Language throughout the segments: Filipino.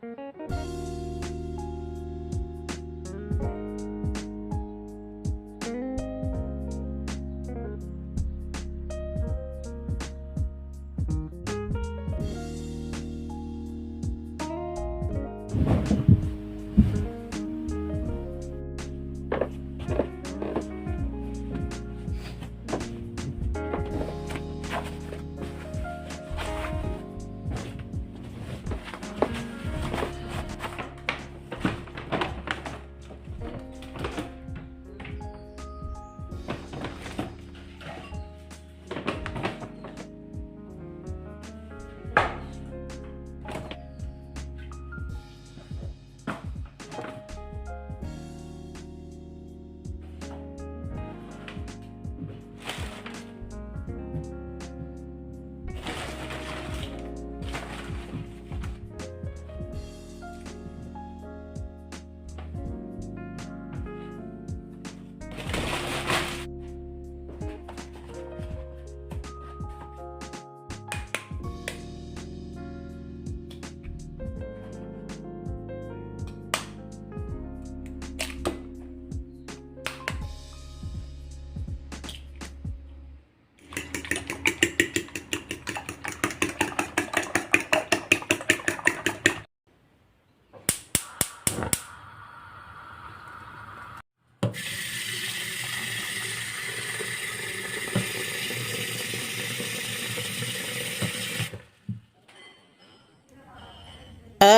Música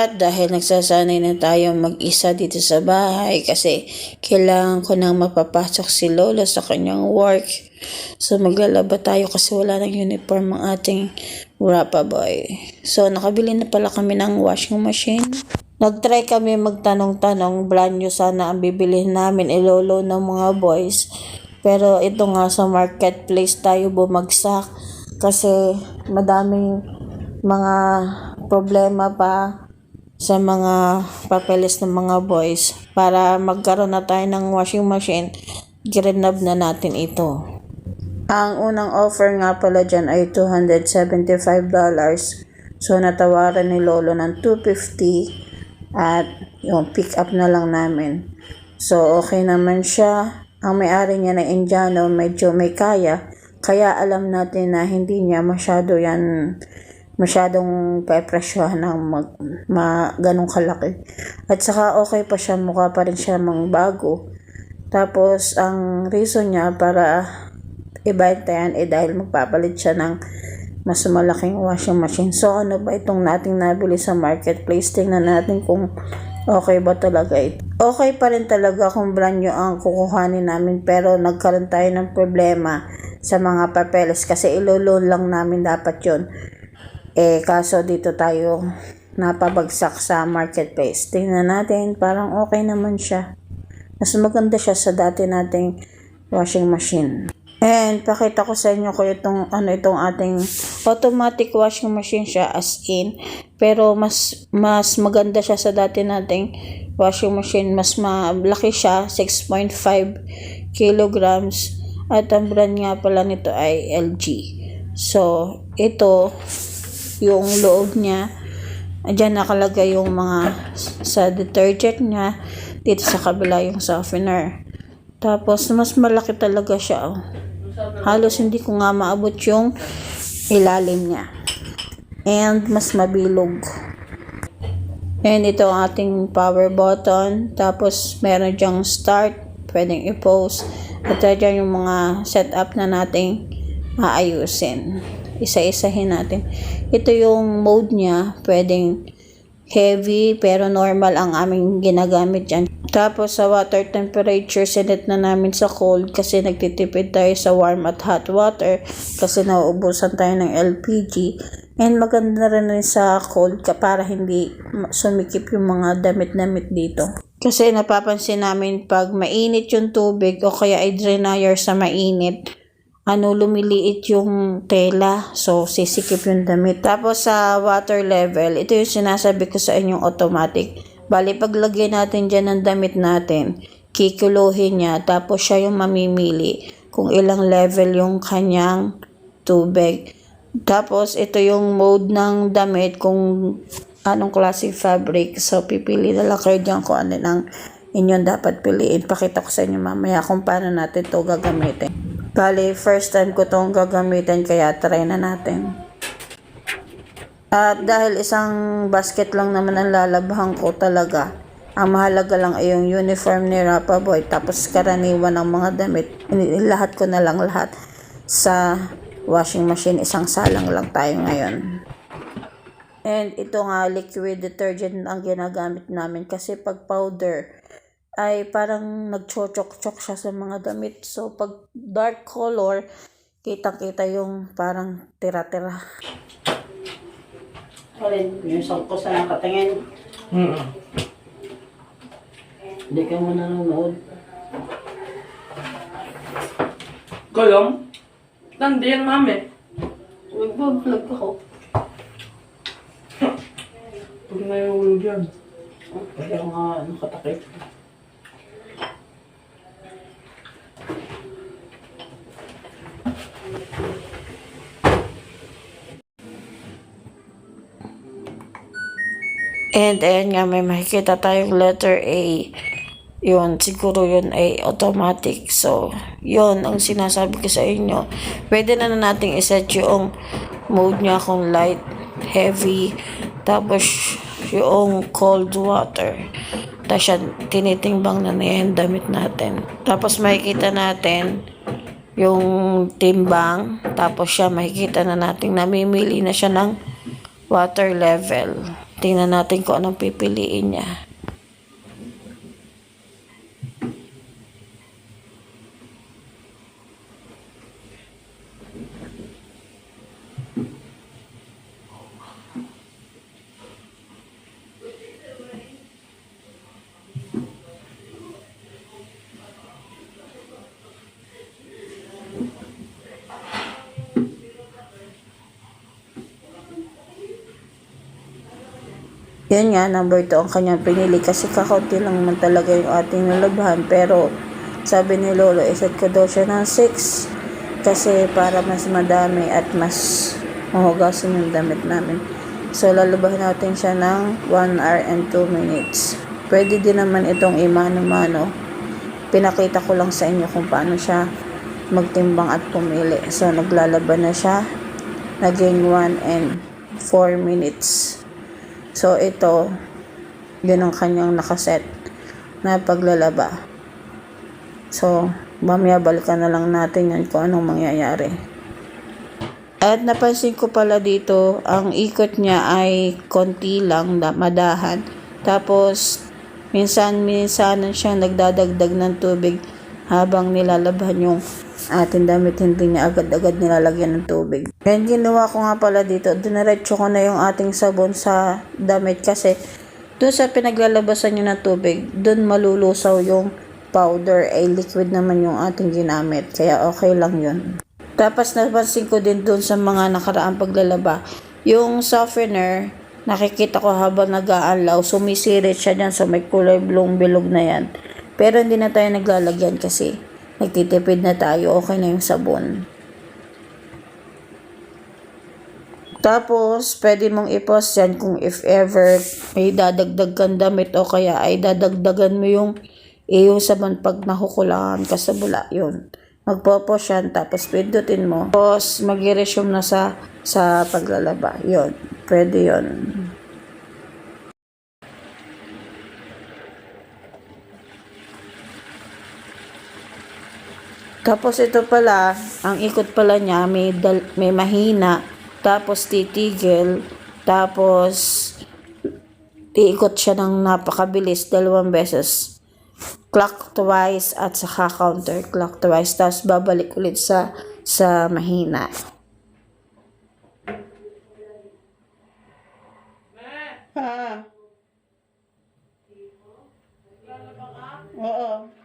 At dahil nagsasanay na tayo mag-isa dito sa bahay kasi kailangan ko nang mapapasok si Lolo sa kanyang work. So maglalaba tayo kasi wala ng uniform ang ating Rappa Boy. So nakabili na pala kami ng washing machine. Nag-try kami magtanong-tanong, brand new sana ang bibilihin namin ilolo ng mga boys. Pero ito nga sa marketplace tayo bumagsak kasi madaming mga problema pa sa mga papeles ng mga boys para magkaroon na tayo ng washing machine grinab na natin ito. Ang unang offer nga pala dyan ay $275 so natawaran ni Lolo ng 250 at yung pick up na lang namin. So okay naman siya. Ang may-ari niya na Indiano medyo may kaya. Kaya alam natin na hindi niya masyado yan masyadong pepresyohan ng mag, ma, ganong kalaki. At saka okay pa siya, mukha pa rin siya mang bago. Tapos, ang reason niya para ibenta yan eh dahil magpapalit siya ng mas malaking washing machine. So, ano ba itong nating nabili sa marketplace? Tingnan natin kung okay ba talaga ito. Okay pa rin talaga kung brand new ang kukuhanin namin pero nagkaroon tayo ng problema sa mga papeles kasi iloloan lang namin dapat yon eh, kaso dito tayo napabagsak sa marketplace. Tingnan natin, parang okay naman siya. Mas maganda siya sa dati nating washing machine. And pakita ko sa inyo ko itong ano itong ating automatic washing machine siya as in pero mas mas maganda siya sa dati nating washing machine mas malaki siya 6.5 kilograms at ang brand nga pala nito ay LG so ito yung loob niya. Diyan nakalagay yung mga sa detergent niya. Dito sa kabila yung softener. Tapos, mas malaki talaga siya. Oh. Halos hindi ko nga maabot yung ilalim niya. And, mas mabilog. And ito ang ating power button. Tapos, meron diyang start. Pwedeng i-pause. At dyan yung mga setup na nating aayusin isa-isahin natin. Ito yung mode niya, pwedeng heavy pero normal ang aming ginagamit dyan. Tapos sa water temperature, sinet na namin sa cold kasi nagtitipid tayo sa warm at hot water kasi nauubusan tayo ng LPG. And maganda rin rin sa cold ka para hindi sumikip yung mga damit-damit dito. Kasi napapansin namin pag mainit yung tubig o kaya ay drainayer sa mainit, ano, lumiliit yung tela. So, sisikip yung damit. Tapos, sa water level, ito yung sinasabi ko sa inyong automatic. Bali, paglagay natin dyan ng damit natin, kikuluhin niya. Tapos, siya yung mamimili kung ilang level yung kanyang tubig. Tapos, ito yung mode ng damit kung anong klaseng fabric. So, pipili na lang kayo dyan kung ano ang inyong dapat piliin. Pakita ko sa inyo mamaya kung paano natin to gagamitin. Bali, first time ko tong gagamitin kaya try na natin. At dahil isang basket lang naman ang lalabahan ko talaga, ang mahalaga lang ay yung uniform ni Rapa Boy tapos karaniwan ng mga damit. Lahat ko na lang lahat sa washing machine. Isang salang lang tayo ngayon. And ito nga liquid detergent ang ginagamit namin kasi pag powder ay parang nagchochok-chok siya sa mga damit. So pag dark color, kitang-kita yung parang tira-tira. Alin, yung sangko sa nakatingin. Mm. Hindi ka mo nanonood. Golong? Tandi yan, mami. Nagbablog ako. Pag nahihulog yan. Kaya nga nakatakip. And ayan nga, may makikita tayong letter A. Yun, siguro yun ay automatic. So, yun ang sinasabi ko sa inyo. Pwede na na nating iset yung mode niya kung light, heavy, tapos yung cold water. Tapos yan, tinitimbang na niya yung damit natin. Tapos makikita natin yung timbang. Tapos siya, makikita na natin namimili na siya ng water level. Tingnan natin kung anong pipiliin niya. Yan nga, number 2 ang kanyang pinili kasi kakaunti lang naman talaga yung ating nalabahan. Pero sabi ni Lolo, iset ko daw siya ng 6 kasi para mas madami at mas mahugasan yung damit namin. So lalabahan natin siya ng 1 hour and 2 minutes. Pwede din naman itong imano-mano. Pinakita ko lang sa inyo kung paano siya magtimbang at pumili. So naglalaban na siya. Naging 1 and 4 minutes. So, ito, yun ang kanyang nakaset na paglalaba. So, mamaya balikan na lang natin yan kung anong mangyayari. At napansin ko pala dito, ang ikot niya ay konti lang, madahan. Tapos, minsan-minsan siyang nagdadagdag ng tubig habang nilalaban yung ating damit, hindi niya agad-agad nilalagyan ng tubig. And ginawa ko nga pala dito, dinaretso ko na yung ating sabon sa damit kasi doon sa pinaglalabasan niyo ng tubig, doon malulusaw yung powder, ay liquid naman yung ating ginamit. Kaya okay lang yun. Tapos napansin ko din doon sa mga nakaraang paglalaba, yung softener, nakikita ko habang nag-aalaw, sumisirit siya dyan sa may kulay blong bilog na yan. Pero hindi na tayo naglalagyan kasi nagtitipid na tayo, okay na yung sabon. Tapos, pwede mong i-post yan kung if ever may dadagdag kang damit o kaya ay dadagdagan mo yung iyo sabon pag nakukulangan ka sa bula. Yun. Magpo-post yan, tapos pindutin mo. Tapos, mag-resume na sa, sa paglalaba. Yun. Pwede yun. Tapos ito pala, ang ikot pala niya may dal, may mahina, tapos titigil, tapos iikot siya ng napakabilis dalawang beses. Clockwise at saka counterclockwise. Tapos babalik ulit sa sa mahina. Ha? Oo.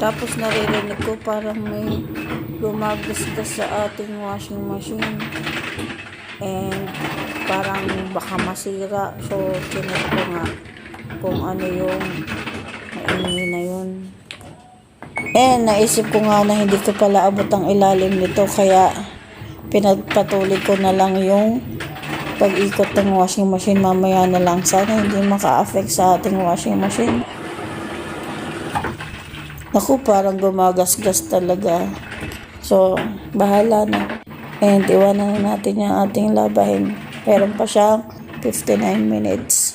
Tapos naririnig ko parang may gumagasgas sa ating washing machine. And parang baka masira. So, chinek ko nga kung ano yung maingay na yun. And naisip ko nga na hindi ko pala abot ang ilalim nito kaya pinagpatuloy ko na lang yung pag-ikot ng washing machine mamaya na lang. Sana hindi maka-affect sa ating washing machine. Naku, parang gumagasgas talaga. So, bahala na. And iwanan na natin yung ating labahin. Meron pa siyang 59 minutes.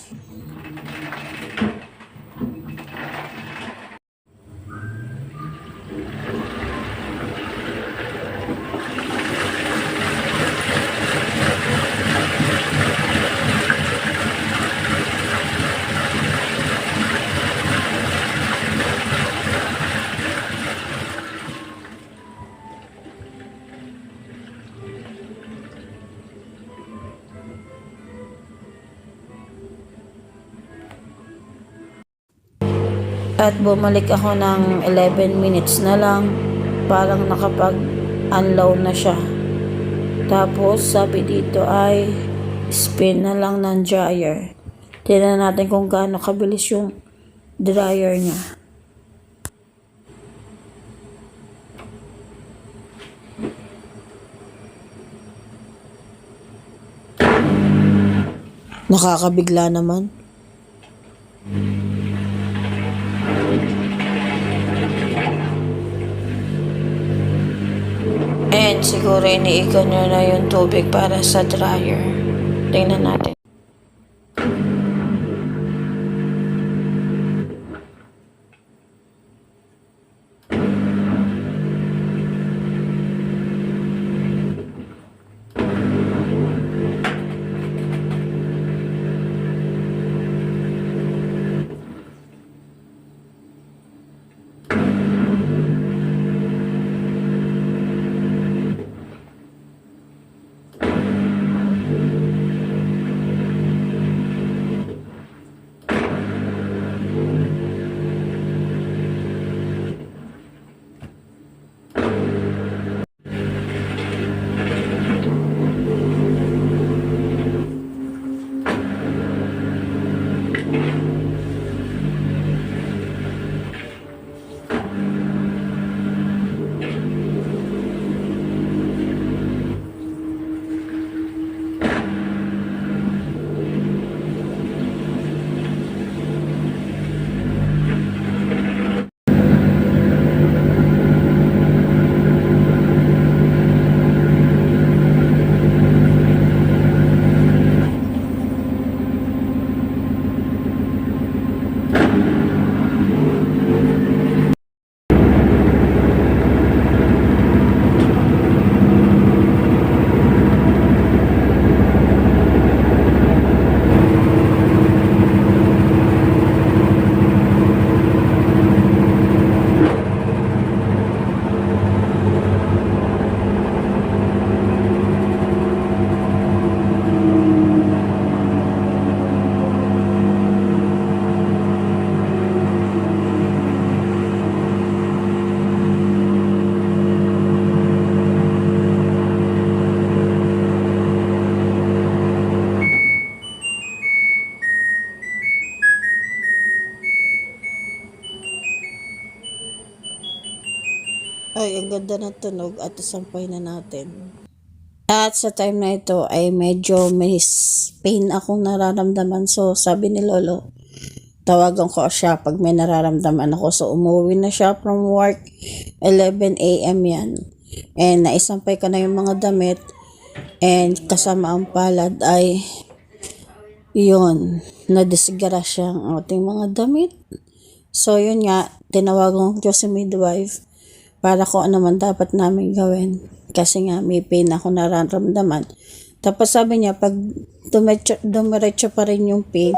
At bumalik ako ng 11 minutes na lang. Parang nakapag-unload na siya. Tapos sabi dito ay spin na lang ng dryer. Tingnan natin kung gaano kabilis yung dryer niya. Nakakabigla naman. And siguro iniikon nyo na yung tubig para sa dryer. Tingnan natin. Ay, ang ganda ng tunog at sampay na natin. At sa time na ito ay medyo may pain akong nararamdaman. So, sabi ni Lolo, tawagan ko siya pag may nararamdaman ako. So, umuwi na siya from work. 11 a.m. yan. And naisampay ka na yung mga damit. And kasama ang palad ay yun, nadisgrasya ang ating mga damit. So, yun nga, tinawagan ko si midwife para ko ano man dapat namin gawin. Kasi nga, may pain ako nararamdaman. Tapos sabi niya, pag dumiretso, pa rin yung pain,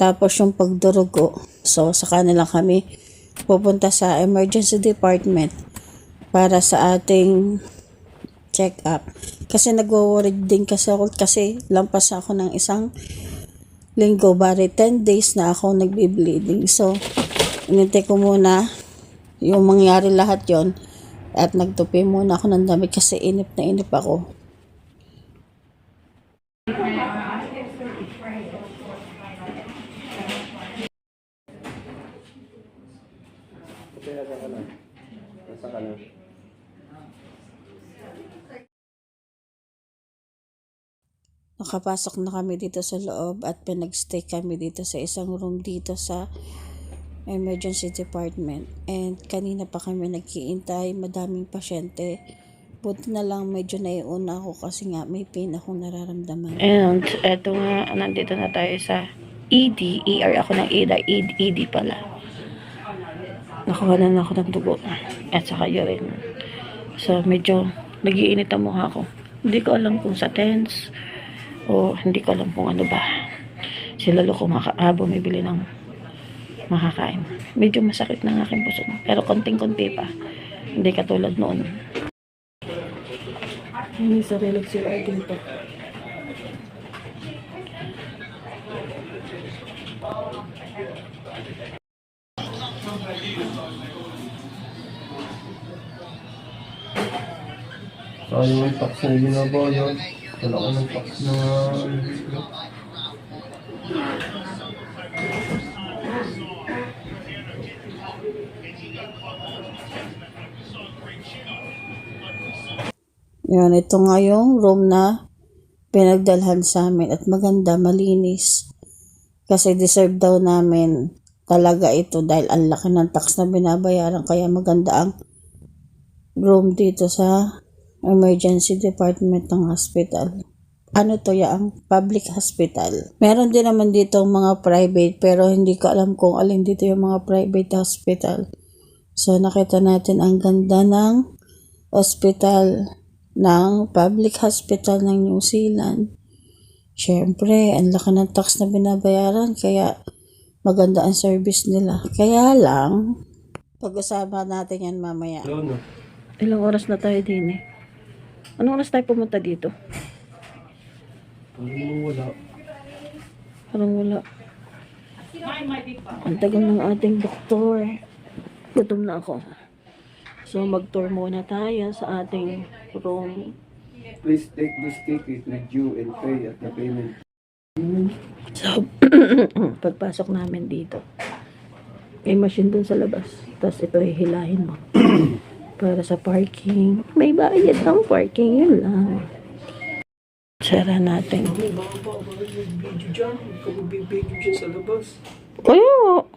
tapos yung pagdurugo, so sa kanila kami pupunta sa emergency department para sa ating check-up. Kasi nagwo-worry din kasi ako kasi lampas ako ng isang linggo, bari 10 days na ako nagbi-bleeding. So, inintay ko muna yung mangyari lahat yon At nagtupi muna ako ng damit kasi inip na inip ako. Nakapasok na kami dito sa loob at pinagstay kami dito sa isang room dito sa emergency department. And kanina pa kami nagkiintay, madaming pasyente. Buti na lang medyo naiuna ako kasi nga may pain akong nararamdaman. And eto nga, nandito na tayo sa ED. ER ako ng ED. ED, ED pala. Nakuha na ako ng dugo. At saka urine. So medyo nagiinit ang mukha ko. Hindi ko alam kung sa tense o hindi ko alam kung ano ba. Sila lo kumaka, ah, bumibili ng makakain. Medyo masakit na ang aking puso. Pero konting-konti pa. Hindi katulad noon. Hindi sa relax yung ay dito. Sayang yung tax na ginabayad. Wala ka ng tax na... Yan, ito nga yung room na pinagdalhan sa amin at maganda, malinis. Kasi deserve daw namin talaga ito dahil ang laki ng tax na binabayaran kaya maganda ang room dito sa emergency department ng hospital. Ano to ya ang public hospital. Meron din naman dito mga private pero hindi ko alam kung alin dito yung mga private hospital. So nakita natin ang ganda ng hospital ng public hospital ng New Zealand. Siyempre, ang laki ng tax na binabayaran kaya maganda ang service nila. Kaya lang, pag-usapan natin yan mamaya. Ano? Ilang oras na tayo din eh. Anong oras tayo pumunta dito? Mo wala? Parang wala. Ang tagal ng ating doktor. Gutom na ako. So, mag-tour muna tayo sa ating room. Please take this ticket with you and pay at the payment. So, pagpasok namin dito, may machine dun sa labas. Tapos ito hihilahin mo. Para sa parking. May bayad ng parking, yun lang. Sara natin. May video dyan. Dyan sa labas. Ayo!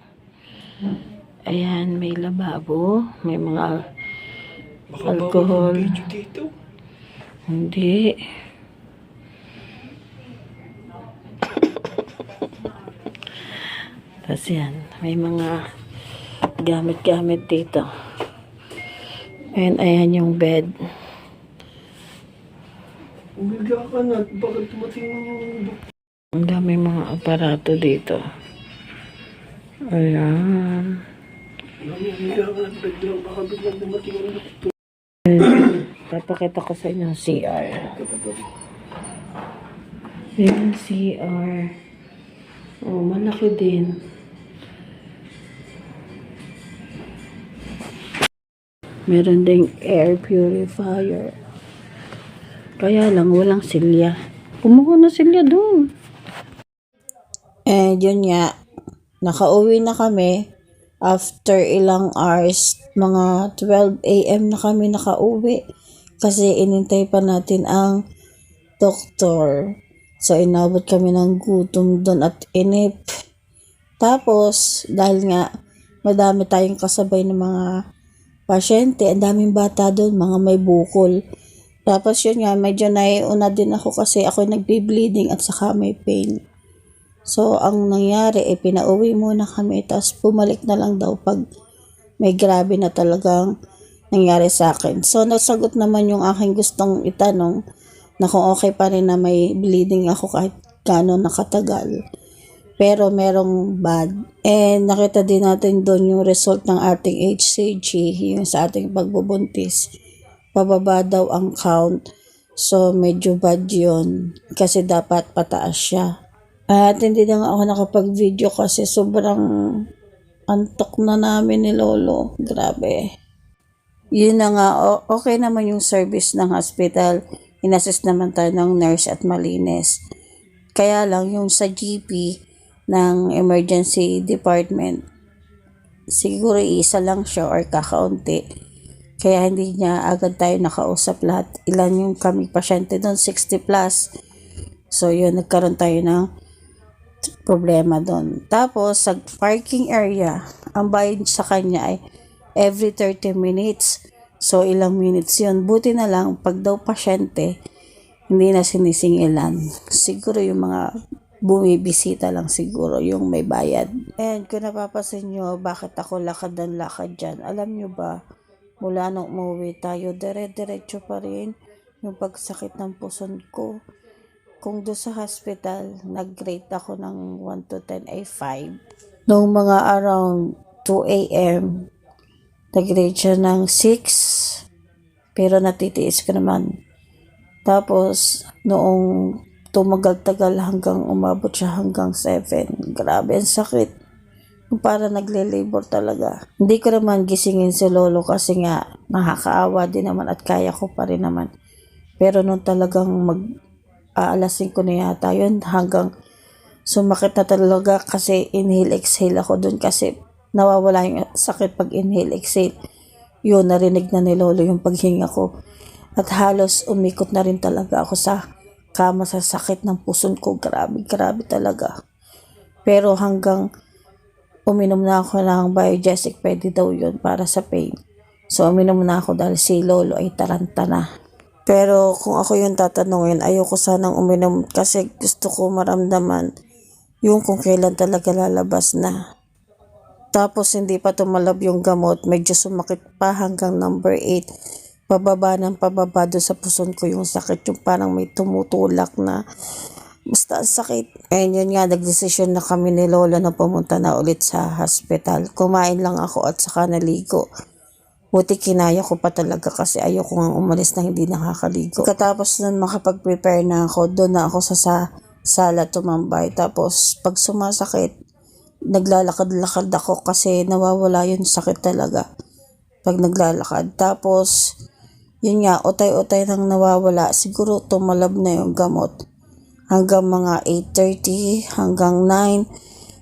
Ayan, may lababo. May mga Alcohol. yung. Hindi. Tapos yan, may mga gamit-gamit dito. And ayan yung bed. Umiga ka na. Bakit tumatingin yung doktor? Ang dami mga aparato dito. Ayan. Umiga ka na. Biglang baka biglang dumating yung doktor. Papakita ko sa inyo ang CR. Yung CR. Oh, malaki din. Meron ding air purifier. Kaya lang, walang silya. Kumuha na silya doon. Eh, yun nga. Nakauwi na kami. After ilang hours, mga 12 a.m. na kami nakauwi. Kasi inintay pa natin ang doktor. So, inabot kami ng gutom doon at inip. Tapos, dahil nga, madami tayong kasabay ng mga pasyente, ang daming bata doon, mga may bukol. Tapos yun nga, medyo naiuna din ako kasi ako nagbi-bleeding at saka may pain. So, ang nangyari, eh, pinauwi muna kami, tapos pumalik na lang daw pag may grabe na talagang nangyari sa akin. So, nasagot naman yung aking gustong itanong na kung okay pa rin na may bleeding ako kahit gano'n nakatagal. Pero merong bad. And nakita din natin doon yung result ng ating HCG, yung sa ating pagbubuntis. Pababa daw ang count. So, medyo bad yun. Kasi dapat pataas siya. At hindi na nga ako nakapag-video kasi sobrang antok na namin ni Lolo. Grabe. Yun na nga, okay naman yung service ng hospital. Inassist naman tayo ng nurse at malinis. Kaya lang yung sa GP ng emergency department, siguro isa lang siya or kakaunti. Kaya hindi niya agad tayo nakausap lahat. Ilan yung kami pasyente doon? 60 plus. So yun, nagkaroon tayo ng problema doon. Tapos, sa parking area, ang bayad sa kanya ay every 30 minutes. So, ilang minutes yun. Buti na lang, pag daw pasyente, hindi na sinisingilan. Siguro yung mga bumibisita lang siguro yung may bayad. And kung napapasin nyo, bakit ako lakad ng lakad dyan? Alam nyo ba, mula nung umuwi tayo, dire-diretso pa rin yung pagsakit ng puson ko kung doon sa hospital, nag-rate ako ng 1 to 10 ay 5. Noong mga around 2 a.m., nag-rate siya ng 6. Pero natitiis ko naman. Tapos, noong tumagal-tagal hanggang umabot siya hanggang 7. Grabe, ang sakit. Para nagle-labor talaga. Hindi ko naman gisingin si Lolo kasi nga nakakaawa din naman at kaya ko pa rin naman. Pero nung talagang mag aalasin ko na yata yun hanggang sumakit na talaga kasi inhale exhale ako dun kasi nawawala yung sakit pag inhale exhale. Yun narinig na ni Lolo yung paghinga ko. At halos umikot na rin talaga ako sa kama sa sakit ng puson ko. Grabe grabe talaga. Pero hanggang uminom na ako ng biogesic pwede daw yun para sa pain. So uminom na ako dahil si Lolo ay taranta na. Pero kung ako yung tatanungin, ayoko sanang uminom kasi gusto ko maramdaman yung kung kailan talaga lalabas na. Tapos hindi pa tumalab yung gamot, medyo sumakit pa hanggang number 8. Pababa ng pababa doon sa puson ko yung sakit, yung parang may tumutulak na basta sakit. And yun nga, nagdesisyon na kami ni Lola na pumunta na ulit sa hospital. Kumain lang ako at saka naligo. Buti kinaya ko pa talaga kasi ayoko nga umalis na hindi nakakaligo. Katapos nun makapag-prepare na ako, doon na ako sa, sa sala tumambay. Tapos pag sumasakit, naglalakad-lakad ako kasi nawawala yung sakit talaga pag naglalakad. Tapos, yun nga, utay-utay nang nawawala. Siguro tumalab na yung gamot. Hanggang mga 8.30, hanggang 9,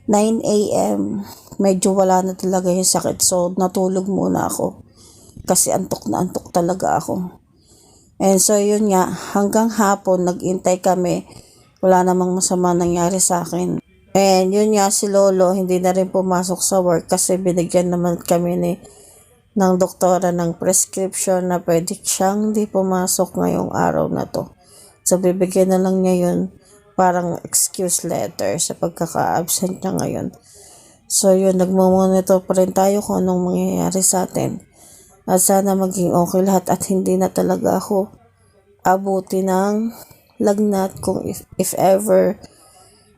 9 a.m. Medyo wala na talaga yung sakit. So, natulog muna ako kasi antok na antok talaga ako. And so yun nga, hanggang hapon nag-intay kami. Wala namang masama nangyari sa akin. And yun nga si Lolo, hindi na rin pumasok sa work kasi binigyan naman kami ni ng doktora ng prescription na pwede siyang di pumasok ngayong araw na to. So bibigyan na lang niya yun parang excuse letter sa pagkaka-absent niya ngayon. So yun, nagmamonitor pa rin tayo kung anong mangyayari sa atin. At sana maging okay lahat at hindi na talaga ako abuti ng lagnat kung if, if ever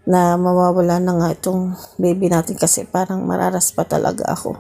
na mawawala na nga itong baby natin kasi parang mararas pa talaga ako.